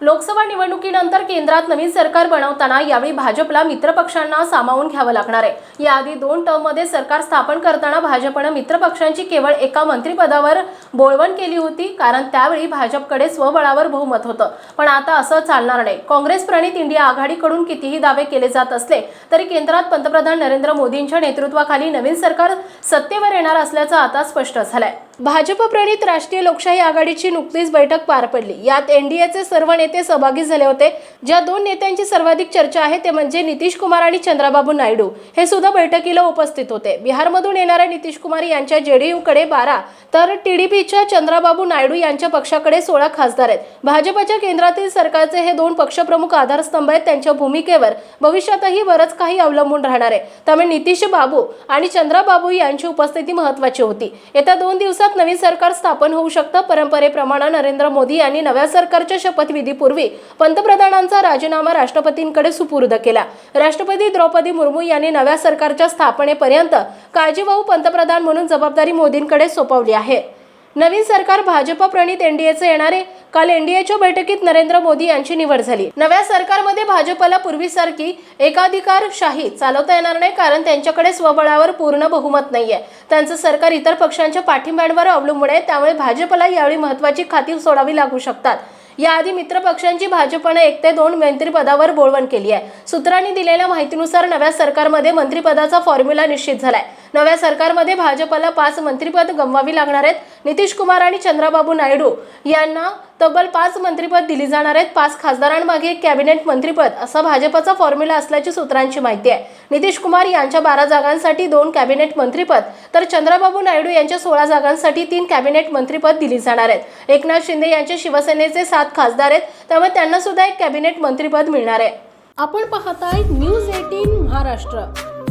लोकसभा निवडणुकीनंतर केंद्रात नवीन सरकार बनवताना यावेळी भाजपला मित्रपक्षांना सामावून घ्यावं लागणार आहे. याआधी दोन टर्ममध्ये सरकार स्थापन करताना भाजपनं मित्रपक्षांची केवळ एका मंत्रिपदावर बोळवण केली होती कारण त्यावेळी भाजपकडे स्वबळावर बहुमत होतं. पण आता असं चालणार नाही. काँग्रेस प्रणित इंडिया आघाडीकडून कितीही दावे केले जात असले तरी केंद्रात पंतप्रधान नरेंद्र मोदींच्या नेतृत्वाखाली नवीन सरकार सत्तेवर येणार असल्याचं आता स्पष्ट झालंय. भाजप प्रणित राष्ट्रीय लोकशाही आघाडीची नुकतीच बैठक पार पडली. यात एनडीएचे सर्व नेते सहभागी झाले होते. ज्या दोन नेत्यांची सर्वाधिक चर्चा आहे ते म्हणजे नितीश कुमार आणि चंद्राबाबू नायडू. हे सुद्धा बैठकीला उपस्थित होते. बिहारमधून येणाऱ्या नितीश कुमार यांच्या जेडीयूकडे बारा तर टीडीपीच्या चंद्राबाबू नायडू यांच्या पक्षाकडे सोळा खासदार आहेत. भाजपच्या केंद्रातील सरकारचे हे दोन पक्षप्रमुख आधारस्तंभ आहेत त्यांच्या भूमिकेवर. भविष्यातही बरंच काही अवलंबून राहणार आहे. त्यामुळे नितीश बाबू आणि चंद्राबाबू यांची उपस्थिती महत्वाची होती. येत्या दोन दिवसात नवीन सरकार स्थापन होऊ शकतं. परंपरेप्रमाणे नरेंद्र मोदी यांनी नव्या सरकारच्या शपथविधीपूर्वी पंतप्रधानांचा राजीनामा राष्ट्रपतींकडे सुपूर्द केला. राष्ट्रपती द्रौपदी मुर्मू यांनी नव्या सरकारच्या स्थापनेपर्यंत काळजीवाहू पंतप्रधान म्हणून जबाबदारी मोदींकडे सोपवली आहे. नवीन सरकार भाजप प्रणित एनडीएचे येणारे. काल एनडीएच्या बैठकीत नरेंद्र मोदी यांची निवड झाली. नव्या सरकारमध्ये भाजपला पूर्वीसारखी एकाधिकारशाही चालवता येणार नाही कारण त्यांच्याकडे स्वबळावर पूर्ण बहुमत नाहीये. त्यांचं सरकार इतर पक्षांच्या पाठिंब्यांवर अवलंबून आहे त्यामुळे भाजपला यावेळी महत्वाची खाती सोडावी लागू शकतात. याआधी मित्र पक्षांची भाजपने एक ते दोन मंत्रिपदावर बोलवण केली आहे. सूत्रांनी दिलेल्या माहितीनुसार नव्या सरकारमध्ये मंत्रिपदाचा फॉर्म्युला निश्चित झालाय. नव्या सरकारमध्ये भाजपला पाच मंत्रीपद गमवावी लागणार आहेत. नितीश कुमार आणि चंद्राबाबू नायडू यांना तब्बल पाच मंत्रीपद दिली जाणार आहेत. पाच खासदारांमागे एक कॅबिनेट मंत्रीपद असा भाजपचा फॉर्म्युला असल्याची सूत्रांची माहिती आहे. नितीश कुमार यांच्या बारा जागांसाठी दोन कॅबिनेट मंत्रीपद तर चंद्राबाबू नायडू यांच्या सोळा जागांसाठी तीन कॅबिनेट मंत्रीपद दिली जाणार आहेत. एकनाथ शिंदे यांचे शिवसेनेचे सात खासदार आहेत त्यामुळे त्यांना सुद्धा एक कॅबिनेट मंत्रीपद मिळणार आहे. आपण पाहताय न्यूज एटीन महाराष्ट्र.